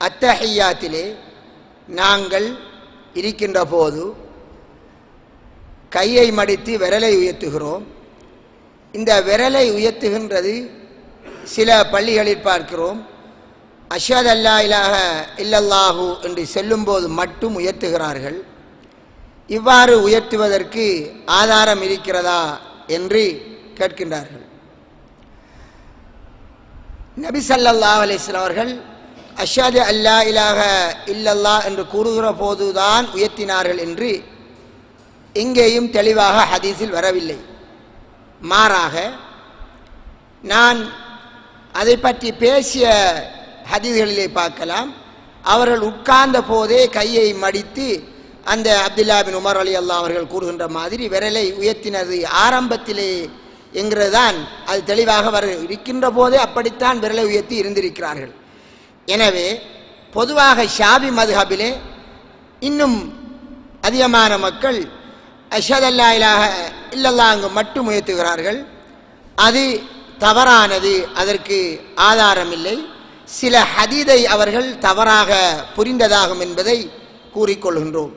அத்தஹியாத்திலே நாங்கள் இருக்கின்ற போது கையை மடித்து விரலை உயர்த்துகிறோம். இந்த விரலை உயர்த்துகின்றது சில பள்ளிகளில் பார்க்கிறோம். அஷத் அல்லா இலாக இல்லல்லாஹு என்று செல்லும்போது மட்டும் உயர்த்துகிறார்கள். இவ்வாறு உயர்த்துவதற்கு ஆதாரம் இருக்கிறதா என்று கேட்கின்றார்கள். நபி ஸல்லல்லாஹு அலிஸ்லாம் அவர்கள் அஷாது அல்லா இலாக இல்லல்லா என்று கூறுகிற போதுதான் உயர்த்தினார்கள் என்று எங்கேயும் தெளிவாக ஹதீஸில் வரவில்லை. மாறாக நான் அதை பற்றி பேசிய ஹதீஸ்களிலே பார்க்கலாம். அவர்கள் உட்கார்ந்த போதே கையை மடித்து அந்த அப்துல்லா பின் உமர் அலி அல்லா அவர்கள் கூறுகின்ற மாதிரி விரலை உயர்த்தினது ஆரம்பத்திலே என்கிறது தான் அது தெளிவாக வர இருக்கின்ற போதே அப்படித்தான் விரலை உயர்த்தி இருந்திருக்கிறார்கள். எனவே பொதுவாக ஷாபி மதுஹபிலே இன்னும் அதிகமான மக்கள் அஷதல்லா இலாக இல்லல்லாங்கு அங்கு மட்டும் உயர்த்துகிறார்கள் அது தவறானது அதற்கு ஆதாரம் இல்லை சில ஹதீதை அவர்கள் தவறாக புரிந்ததாகும் என்பதை கூறிக்கொள்கின்றோம்.